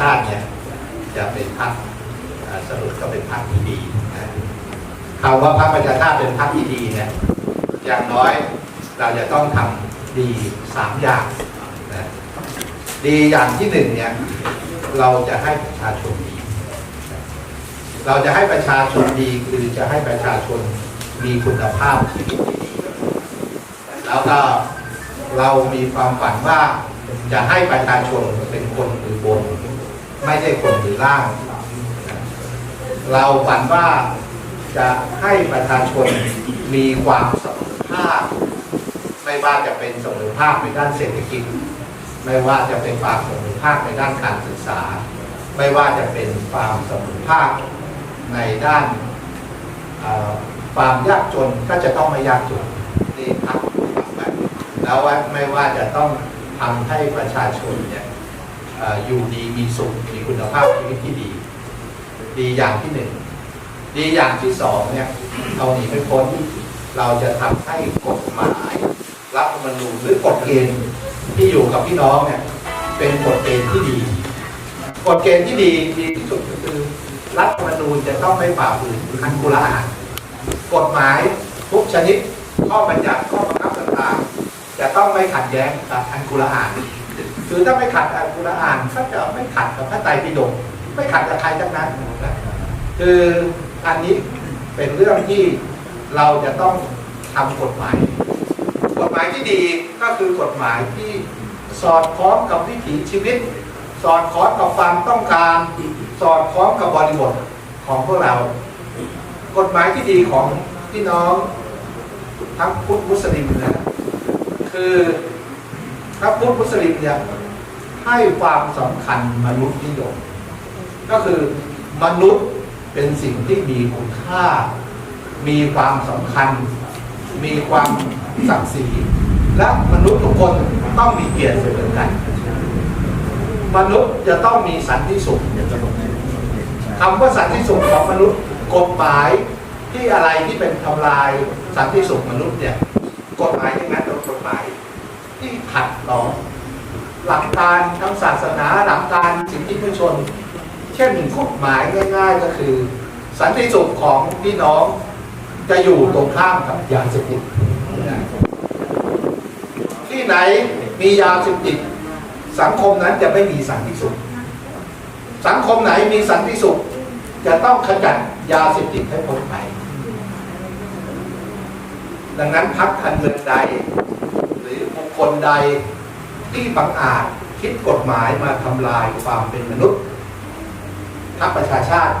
ชาติเนี่ยจะเป็นพรรคสรุปก็เป็นพรรคที่ดีนะคำว่าพรรคประชาชาติเป็นพรรคที่ดีเนี่ยอย่างน้อยเราจะต้องทำดีสามอย่างนะดีอย่างที่หนึ่งเนี่ยเราจะให้ประชาชนดี เราจะให้ประชาชนดีคือจะให้ประชาชนมีคุณภาพชีวิตที่ดีแล้วก็เรามีความฝันว่าจะให้ประชาชนเป็นคน มือบนไม่ใช่คนมือล่าง เราฝันว่าจะให้ประชาชนมีความเสมอภาคไม่ว่าจะเป็นเสมอภาคในด้านเศรษฐกิจ ไม่ว่าจะเป็นความเสมอภาคในด้านการศึกษา ไม่ว่าจะเป็นความเสมอภาคในด้านความยากจนก็จะต้องไม่ยากจนนี่ครับแล้วไม่ว่าจะต้องทำให้ประชาชนเนี่ย อยู่ดีมีสุขมีคุณภาพชีวิตที่ดี ดีอย่างที่หนึ่งดีอย่างที่สองเนี่ยเราหนีไม่พ้นเราจะทำให้กฎหมายรัฐธรรมนูญหรือกฎเกณฑ์ที่อยู่กับพี่น้องเนี่ยเป็นกฎเกณฑ์ที่ดี กฎเกณฑ์ที่ดีดีที่สุดก็คือรัฐธรรมนูญจะต้องไม่ฝ่าฝืนอันกุลาหารกฎหมายทุกชนิดข้อบัญญัติข้อบังคับต่างๆจะต้องไม่ขัดแย้งกับอันกุลอาหาร คือถ้าไม่ขัดอันกุลอาหารก็จะไม่ขัดกับพระไตรปิฎกไม่ขัดกับใครทั้งนั้นนะคืออันนี้เป็นเรื่องที่เราจะต้องทำกฎหมาย กฎหมายที่ดีก็คือกฎหมายที่สอดคล้องกับวิถีชีวิต สอดคล้องกับความต้องการ สอดคล้องกับบริบทของพวกเรา กฎหมายที่ดีของพี่น้องทั้งพุทธมุสลิมนะคือ ทั้งพุทธมุสลิมเนี่ยให้ความสำคัญมนุษย์นิยม ก็คือมนุษย์เป็นสิ่งที่มีคุณค่า มีความสำคัญ มีความศักดิ์ศรีและมนุษย์ทุกคนต้องมีเกียรติเสมอกัน มนุษย์จะต้องมีสันติสุขคำว่าสันติสุขของมนุษย์กฎหมายที่อะไรที่เป็นทำลายสันติสุขมนุษย์เนี่ยกฎหมายอย่างนั้นเป็นกฎหมาย ที่ขัดต่อหลักการทางศาสนาหลักการสิทธิมนุษยชน เช่นกฎหมายง่าย ๆ ก็คือ สันติสุขของพี่น้องจะอยู่ตรงข้ามกับยาเสพติดที่ไหนมียาเสพติดสังคมนั้นจะไม่มีสันติสุข สังคมไหนมีสันติสุข จะต้องขจัดยาเสพติดให้พ้นไป ดังนั้นพักการเมืองใด หรือบุคคลใดที่บังอาจคิดกฎหมายมาทำลายความเป็นมนุษย์พักประชาชาติ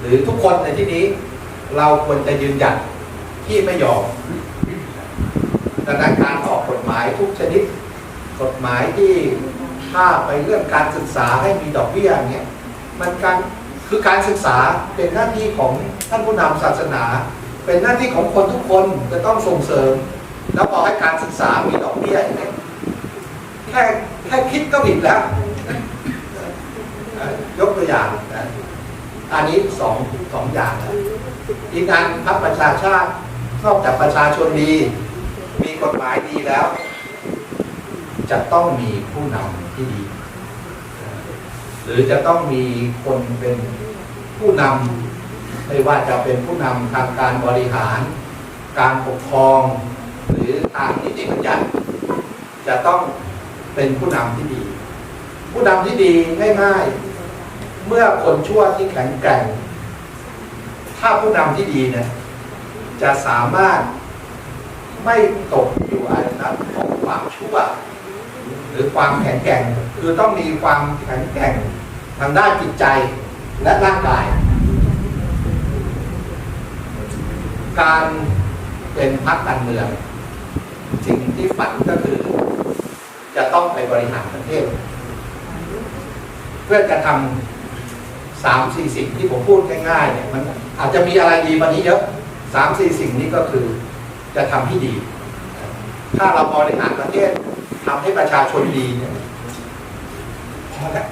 หรือทุกคนในที่นี้ เราควรจะยืนหยัดที่ไม่ยอมดังนั้นการออกกฎหมายทุกชนิด กฎหมายที่ถ้าไปเรื่องการศึกษาให้มีดอกเบี้ยเนี่ยมันการคือการศึกษาเป็นหน้าที่ของท่านผู้นำศาสนา เป็นหน้าที่ของคนทุกคนจะต้องส่งเสริม แล้วบอกให้การศึกษามีดอกเบี้ยเนี่ยแค่แค่คิดก็ผิดแล้ว ยกตัวอย่างนะอันนี้สองสองอย่างนะอีกอันพรรคประชาชาตินอกจากประชาชนดี มีกฎหมายดีแล้ว จะต้องมีผู้นำที่ดี หรือจะต้องมีคนเป็นผู้นำ ไม่ว่าจะเป็นผู้นำทางการบริหาร การปกครอง หรือทางนิติบัญญัติจะต้องเป็นผู้นำที่ดี ผู้นำที่ดีง่ายๆ เมื่อคนชั่วที่แข็งแกร่ง ถ้าผู้นำที่ดีเนี่ยจะสามารถไม่ตกอยู่อานัตของความชั่ว หรือความแข็งแกร่ง คือต้องมีความแข็งแกร่งทางด้านจิตใจและร่างกาย การเป็นพรรคการเมือง สิ่งที่ฝันก็คือ จะต้องไปบริหารประเทศ เพื่อจะทำสามสี่สิ่งที่ผมพูดง่ายๆเนี่ยมันอาจจะมีอะไรดีกว่านี้เยอะสามสี่สิ่งนี้ก็คือจะทำให้ดี ถ้าเราบริหารประเทศทำให้ประชาชนดีเนี่ยพอแล้ว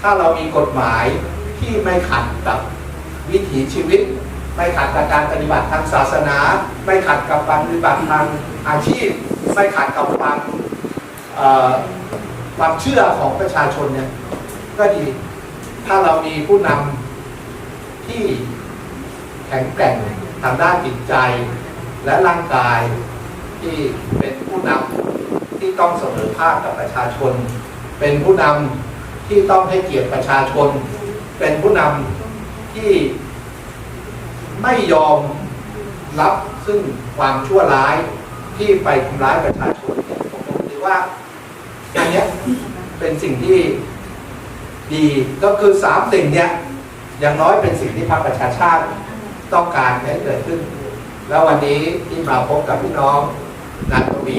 ถ้าเรามีกฎหมายที่ไม่ขัดกับวิถีชีวิต ไม่ขัดกับการปฏิบัติทางศาสนา ไม่ขัดกับการปฏิบัติทางอาชีพ ไม่ขัดกับความความเชื่อของประชาชนเนี่ยก็ดีถ้าเรามีผู้นำที่แข็งแกร่งทางด้านจิตใจและร่างกายที่เป็นผู้นำที่ต้องเสมอภาคกับประชาชน เป็นผู้นำที่ต้องให้เกียรติประชาชน เป็นผู้นำที่ ไม่ยอมรับซึ่งความชั่วร้ายที่ไปทำร้ายประชาชนเนี่ยผมถือว่าอันนี้เป็นสิ่งที่ดีก็คือสามสิ่งเนี้ยอย่างน้อยเป็นสิ่งที่พรรคประชาชาติต้องการให้เกิดขึ้น แล้ววันนี้ที่มาพบกับพี่น้องนักทวี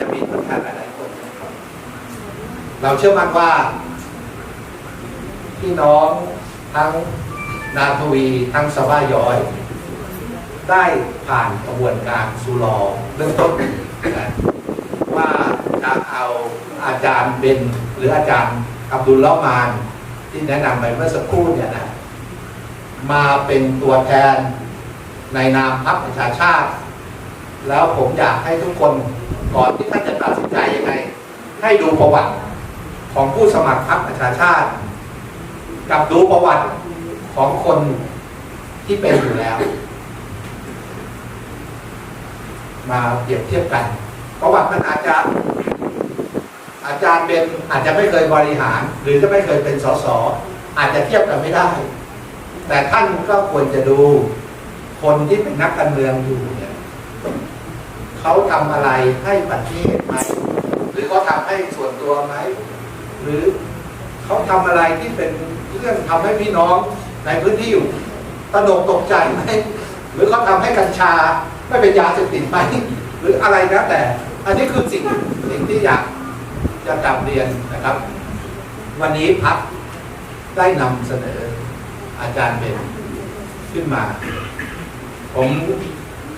จะมีตัวแทนหลายๆคนนะครับเราเชื่อมั่นว่า พี่น้องทั้งนาทวีทั้งสวายย้อย ได้ผ่านกระบวนการสุรอเริ่มต้นนะว่าจะเอาอาจารย์เบนหรืออาจารย์อับดุลเละมานที่แนะนำไปเมื่อสักครู่เนี่ยนะมาเป็นตัวแทนในนามพรรคประชาชาติ แล้วผมอยากให้ทุกคนก่อนที่ท่านจะตัดสินใจยังไง ให้ดูประวัติของผู้สมัครพรรคประชาชาติ กับดูประวัติของคนที่เป็นอยู่แล้ว มาเปรียบเทียบกัน ประวัติมันอาจจะอาจารย์เป็นอาจจะไม่เคยบริหาร หรือจะไม่เคยเป็นสสอาจจะเทียบกันไม่ได้ แต่ท่านก็ควรจะดูคนที่เป็นนักการเมืองอยู่เนี่ยเขาทำอะไรให้ประเทศไหมหรือเขาทำให้ส่วนตัวไหมหรือเขาทำอะไรที่เป็นเรื่องทำให้พี่น้องในพื้นที่อยู่ตระหนกตกใจไหมหรือเขาทำให้กัญชา ไม่เป็นยาเสพติดไหมหรืออะไรนะแต่ อันนี้คือสิ่งสิ่งที่อยากจะกลับเรียนนะครับ วันนี้พักได้นำเสนออาจารย์เป็นขึ้นมา ผม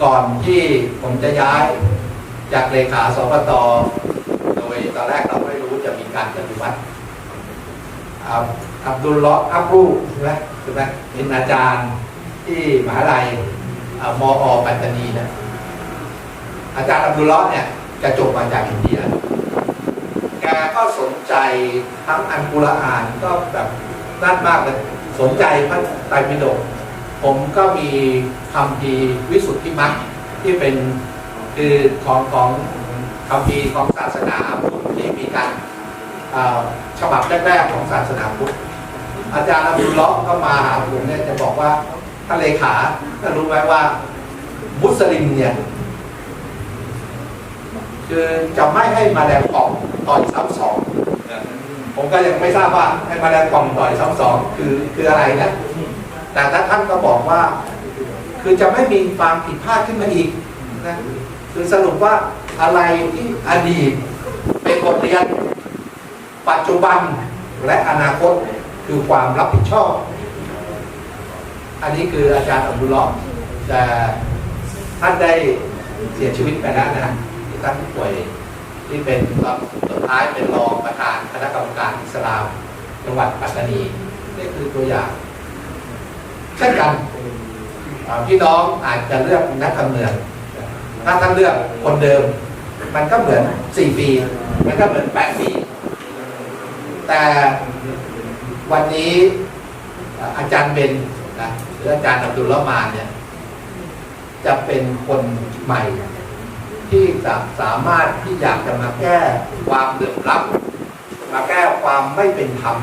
ก่อนที่ผมจะย้ายจากเลขาสปตโดยตอนแรกเราไม่รู้จะมีการปฏิวัติอับดุลเลาะอับรูใช่ไหมใช่ไหมเป็นอาจารย์ที่มหาลัย มออปัตตานีนะอาจารย์อับดุลเลาะห์เนี่ยแกจบมาจากอินเดีย แกก็สนใจทั้งอันกุรอานก็แบบนั่นมากเลยสนใจพระไตรปิฎกผมก็มีคำพีวิสุทธิมรรคที่เป็นคือของของคำพีของศาสนาพุทธที่มีการอ่อฉบับแรกๆของศาสนาพุทธอาจารย์อับดุลเลาะห์ก็มาหาผมเนี่ยจะบอกว่า ท่านเลขาท่านรู้ไหมว่า มุสลิมเนี่ยคือจะไม่ให้มาแรงป่องต่อยซ้ำสองผมก็ยังไม่ทราบว่าให้มาแรงป่องต่อยซ้ำสองคือคืออะไรนะแต่ท่านก็บอกว่า คือจะไม่มีความผิดพลาดขึ้นมาอีกนะคือสรุปว่าอะไรที่อดีตเป็นบทเรียน ปัจจุบันและอนาคตคือความรับผิดชอบ อันนี้คืออาจารย์อับดุลลาะห์แต่ท่านได้เสียชีวิตไปแล้วนะที่ท่านป่วยที่เป็นตอนสุดท้ายเป็นรองประธานคณะกรรมการอิสลามจังหวัดปัตตานีนี่คือตัวอย่างเช่นกันพี่น้องอาจจะเลือกนักการเมือง ถ้าท่านเลือกคนเดิม มันก็เหมือน4ปี มันก็เหมือน8ปี แต่วันนี้อาอาจารย์เบนนะ หรืออาจารย์อับดุลละมานเนี่ยจะเป็นคนใหม่ ที่จะสามารถที่อยากจะมาแก้ความเหลื่อมล้ำมาแก้ความไม่เป็นธรรม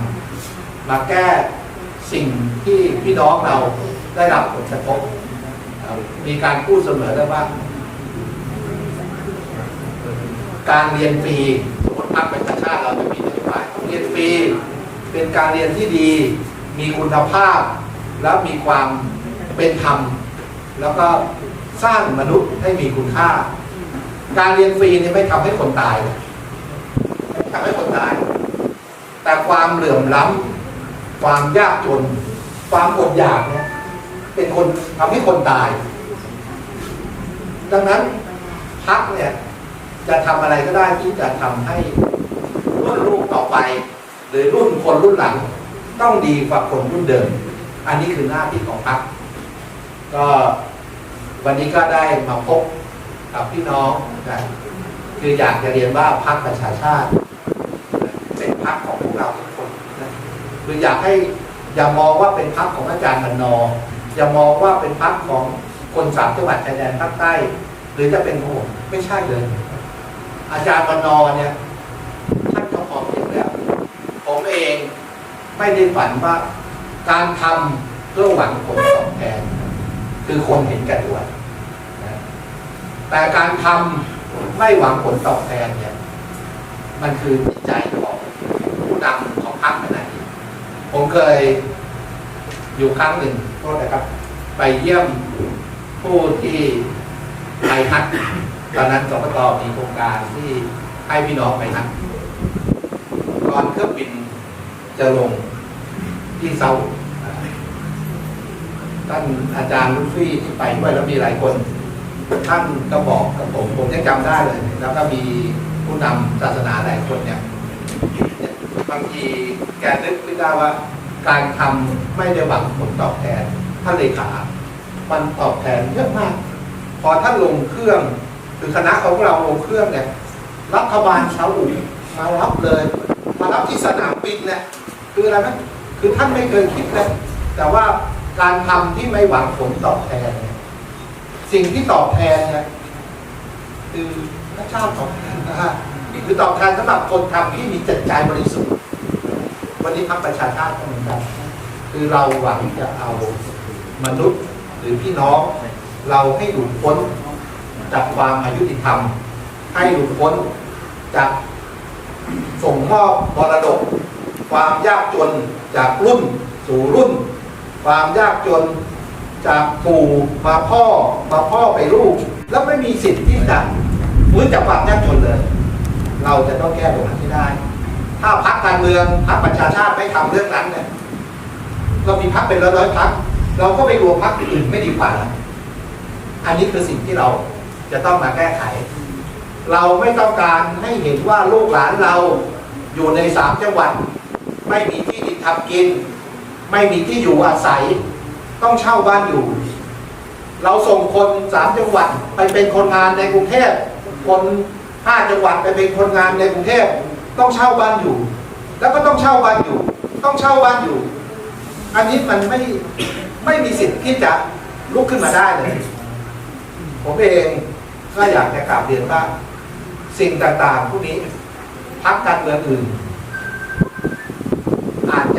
มาแก้สิ่งที่พี่น้องเราได้รับผลกระทบมีการพูดเสมอได้ว่า การเรียนฟรีสมมติพรรคประชาชาติเราจะมีนโยบายเรียนฟรีเป็นการเรียนที่ดี มีคุณภาพ แล้วมีความเป็นธรรม แล้วก็สร้างมนุษย์ให้มีคุณค่า การเรียนฟรีนี่ไม่ทำให้คนตายทำให้คนตาย แต่ความเหลื่อมล้ำความยากจน ความอดอยากเนี่ยเป็นคนทำให้คนตาย ดังนั้นพักเนี่ยจะทำอะไรก็ได้ที่จะทำให้รุ่นลูกต่อไป หรือรุ่นคนรุ่นหลัง ต้องดีกว่าคนรุ่นเดิม อันนี้คือหน้าที่ของพักก็วันนี้ก็ได้มาพบกับพี่น้องนะคืออยากจะเรียนว่าพักประชาชาติ เป็นพักของพวกเราทุกคนนะหรืออยากให้อย่ามองว่าเป็นพักของอาจารย์มันนอร์อย่ามองว่าเป็นพักของคนสามจังหวัดชายแดนภาคใต้ หรือจะเป็นของผมไม่ใช่เลย อาจารย์มันนอร์เนี่ยท่านก็พอเพียงแล้ว ผมเองไม่ได้ฝันว่า การทำเพื่อหวังผลตอบแทน คือคนเห็นกันด้วยนะแต่การทำไม่หวังผลตอบแทนเนี่ย มันคือจิตใจของผู้นำของพรรคขนาดนี้ผมเคยอยู่ครั้งหนึ่งโทษนะครับ ไปเยี่ยมผู้ที่ไปฮักตอนนั้นสปตมีโครงการที่ให้พี่น้องไปฮักก่อนเครื่องบินจะลง ที่เซาท่านอาจารย์ลุฟี่ที่ไปด้วยแล้วมีหลายคน ท่านก็บอกกับผมผมยังจำได้เลย แล้วก็มีผู้นำศาสนาหลายคนเนี่ยบางทีแกนึกไม่ได้ว่า การทำไม่ได้หวังผลตอบแทนท่านเลขามันตอบแทนเยอะมาก พอท่านลงเครื่องคือคณะของเราลงเครื่องเนี่ยรัฐบาลซาอุมารับเลย มารับที่สนามบินเนี่ยคืออะไรนะ คือท่านไม่เคยคิดเลยแต่ว่าการทำที่ไม่หวังผลตอบแทนเนี่ยสิ่งที่ตอบแทนเนี่ยคือพระเจ้าตอบแทนนะฮะคือตอบแทนสำหรับคนทำที่มีจิตใจบริสุทธิ์ วันนี้พรรคประชาชาติก็เหมือนกันคือเราหวังจะเอามนุษย์หรือพี่น้อง เราให้หลุดพ้นจากความอายุติธรรม ให้หลุดพ้นจากส่งมอบมรดก ความยากจนจากรุ่นสู่รุ่น ความยากจนจากปู่มาพ่อมาพ่อไปลูก แล้วไม่มีสิทธิ์ที่จะฟื้นจากความยากจนเลย เราจะต้องแก้ตรงนั้นให้ได้ ถ้าพักการเมืองพักประชาชาติไม่ทำเรื่องนั้นเนี่ยเรามีพักเป็นร้อยๆพักเราก็ไปรวมพักอื่นไม่ดีกว่าอันนี้คือสิ่งที่เราจะต้องมาแก้ไข เราไม่ต้องการให้เห็นว่าลูกหลานเราอยู่ในสามจังหวัด ไม่มีที่ดินทำกิน ไม่มีที่อยู่อาศัย ต้องเช่าบ้านอยู่ เราส่งคนสามจังหวัดไปเป็นคนงานในกรุงเทพคนห้าจังหวัดไปเป็นคนงานในกรุงเทพต้องเช่าบ้านอยู่ แล้วก็ต้องเช่าบ้านอยู่ ต้องเช่าบ้านอยู่ อันนี้มันไม่ไม่มีสิทธิ์ที่จะลุกขึ้นมาได้เลยผมเองก็อยากจะกลับเรียนว่าสิ่งต่างๆพวกนี้พักการเมืองอื่น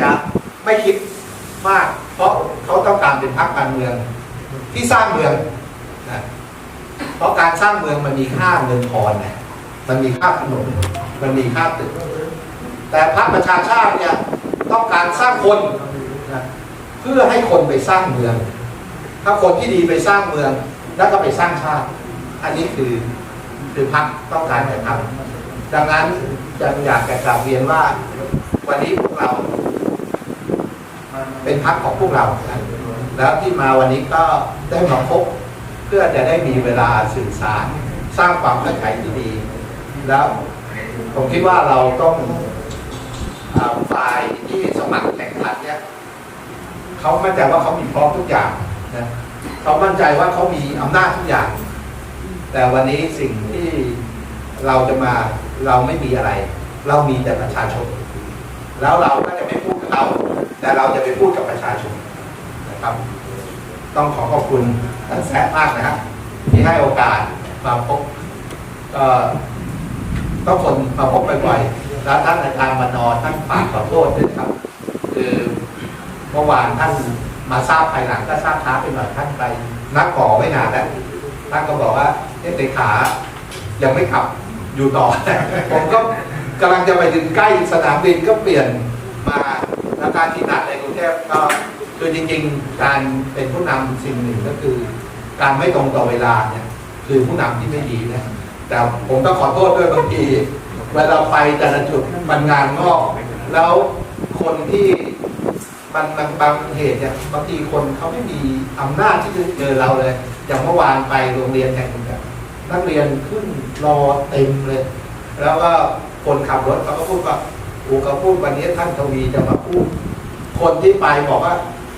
จะไม่คิดมาก เพราะเขาต้องการเป็นพักการเมือง ที่สร้างเมืองนะเพราะการสร้างเมืองมันมีค่าเงินทอนนะมันมีค่าถนนมันมีค่าตึก แต่พรรคประชาชาติเนี่ยต้องการสร้างคนนะเพื่อให้คนไปสร้างเมือง ถ้าคนที่ดีไปสร้างเมือง แล้วก็ไปสร้างชาติ อันนี้คือคือพรรคต้องการจะทำดังนั้นจะอยากจะกราบเรียนว่าวันนี้พวกเรา เป็นพรรคของพวกเรานะแล้วที่มาวันนี้ก็ได้มาพบเพื่อจะได้มีเวลาสื่อสารสร้างความเข้าใจที่ดีแล้วผมคิดว่าเราต้องฝ่ายที่สมัครแข่งขันเนี่ยเขามั่นใจว่าเขามีพร้อมทุกอย่างนะเขามั่นใจว่าเขามีอำนาจทุกอย่าง แต่วันนี้สิ่งที่เราจะมาเราไม่มีอะไร เรามีแต่ประชาชน แล้วเราก็จะไม่พูดกับเขา แต่เราจะไปพูดกับประชาชนนะครับ ต้องขอขอบคุณท่านแซะมากนะครับที่ให้โอกาสมาพบก็ต้องคนมาพบบ่อยๆแล้วท่านอาจารย์มานอนท่านฝากขอโทษด้วยครับคือเมื่อวานท่านมาทราบภายหลังก็ทราบช้าไปหน่อยท่านไปนัดขอไว้นานแล้วท่านก็บอกว่าเอ๊ะเลขายังไม่ขับอยู่ต่อ ผมก็กำลังจะไปถึงใกล้สนามบินก็เปลี่ยนมา แล้วการที่นัดในกรุงเทพก็คือจริงๆ การเป็นผู้นำสิ่งหนึ่งก็คือ การไม่ตรงต่อเวลาเนี่ยคือผู้นำที่ไม่ดีนะแต่ผมก็ขอโทษด้วยบางทีเวลาไปแต่ละจุดมันงานงอก แล้วคนที่มันมันบางเหตุเนี่ยบางทีคนเขาไม่มีอำนาจที่จะเจอเราเลยอย่างเมื่อวานไปโรงเรียนแห่งหนึ่งนักเรียนขึ้นรอเต็มเลย แล้วก็คนขับรถเขาก็พูดว่า อูเขาพูดวันนี้ท่านทวีจะมาพูด คนที่ไปบอกว่า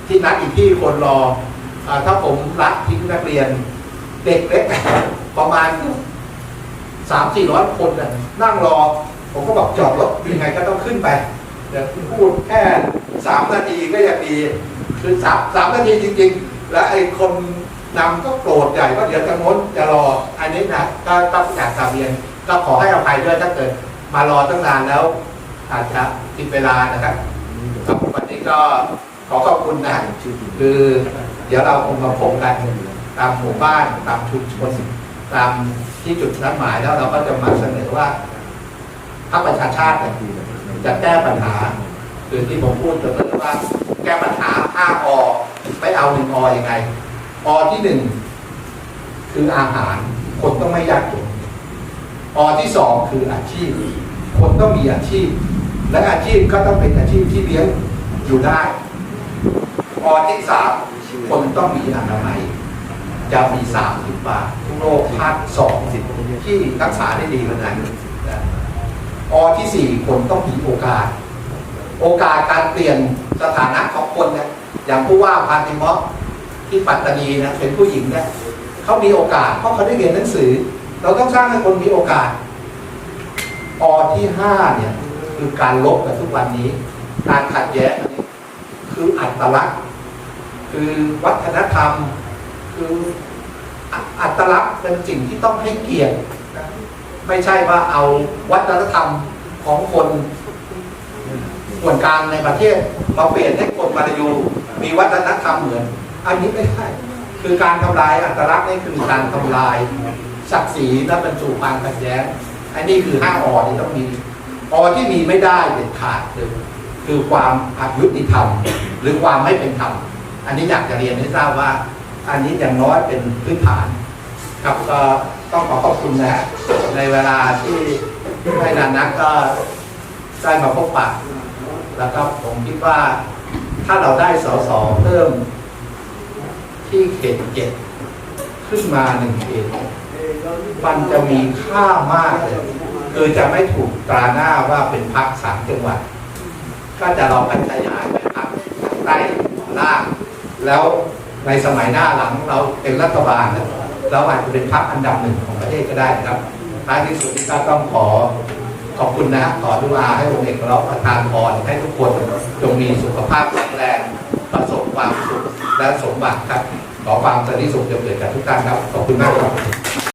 ที่นัดอีกที่คนรออถ้าผมรักทิ้งนักเรียน เด็กเล็กประมาณสามสี่ร้อยคนนั่งรอ ผมก็บอกจอดรถยังไงก็ต้องขึ้นไปเดี๋ยวพูดแค่สามนาทีก็ยังดีคือสามสามนาทีจริง ๆ แล้วไอ้คนนำก็โกรธใหญ่ว่าเดี๋ยวจะงดจะรออันนี้นะก็ต้องอยากกลับเรียนก็ขอให้อภัยด้วยถ้าเกิดมารอตั้งนานแล้ว อาจจะผิดเวลานะครับครับวันนี้ก็ขอขอบคุณนะคือเดี๋ยวเราคงมาพบกันตามหมู่บ้านตามชุมชนตามที่จุดนัดหมายแล้วเราก็จะมาเสนอว่าพรรคประชาชาติจะแก้ปัญหาคือที่ผมพูดเสมอว่า แก้ปัญหา5อไม่เอาหนึ่งอยังไงอที่หนึ่งคืออาหาร คนต้องไม่ยากจนอที่สองคืออาชีพ คนต้องมีอาชีพ และอาชีพก็ต้องเป็นอาชีพที่เลี้ยงอยู่ได้อที่สามคนต้องมีอนามัย จะมีสามสิบบาททุกโรคภาคสองสิบที่รักษาได้ดีกว่านั้นอที่สี่คนต้องมีโอกาส โอกาสการเปลี่ยนสถานะของคนนี่ยอย่างผู้ว่าพาติมอที่ปัตตานีนะเป็นผู้หญิงเนี่ยเขามีโอกาสเพราะเขาได้เรียนหนังสือ เราต้องสร้างให้คนมีโอกาส อที่ห้าเนี่ย คือการลบกันทุกวันนี้ การขัดแย้งนี้คืออัตลักษณ์ คือวัฒนธรรม คืออัตลักษณ์เป็นสิ่งที่ต้องให้เกียรติไม่ใช่ว่าเอาวัฒนธรรมของคนส่วนกลางในประเทศมาเปลี่ยนให้คนมาลายูมีวัฒนธรรมเหมือน อันนี้ไม่ใช่คือการทำลายอัตลักษณ์นี่คือการทำลายศักดิ์ศรีและบรรจุความขัดแย้งอันนี้คือห้าอที่ต้องมี อที่มีไม่ได้เด็ดขาดคือคือความอายุติธรรม หรือความไม่เป็นธรรม อันนี้อยากจะเรียนให้ทราบว่า อันนี้อย่างน้อยเป็นพื้นฐานครับก็ต้องขอขอบคุณนะฮะในเวลาที่ไม่นานนักก็ได้มาพบปะแล้วก็ผมคิดว่าถ้าเราได้สสเพิ่มที่เขตเจ็ดขึ้นมาหนึ่งเขตมันจะมีค่ามากเลย คือจะไม่ถูกตราหน้าว่าเป็นพักสามจังหวัด ก็จะลองกันขยายไปพักใต้ล่าง แล้วในสมัยหน้าหลังเราเป็นรัฐบาลเราอาจจะเป็นพรรคอันดับหนึ่งของประเทศก็ได้ครับท้ายที่สุดก็ต้องขอขอบคุณนะขอดุอาให้องค์เอกเราประทานพรให้ทุกคนจงมีสุขภาพแข็งแรงประสบความสุขและสมบัติครับขอความสันติสุขจะเกิดกับทุกท่านครับ ขอบคุณมากครับ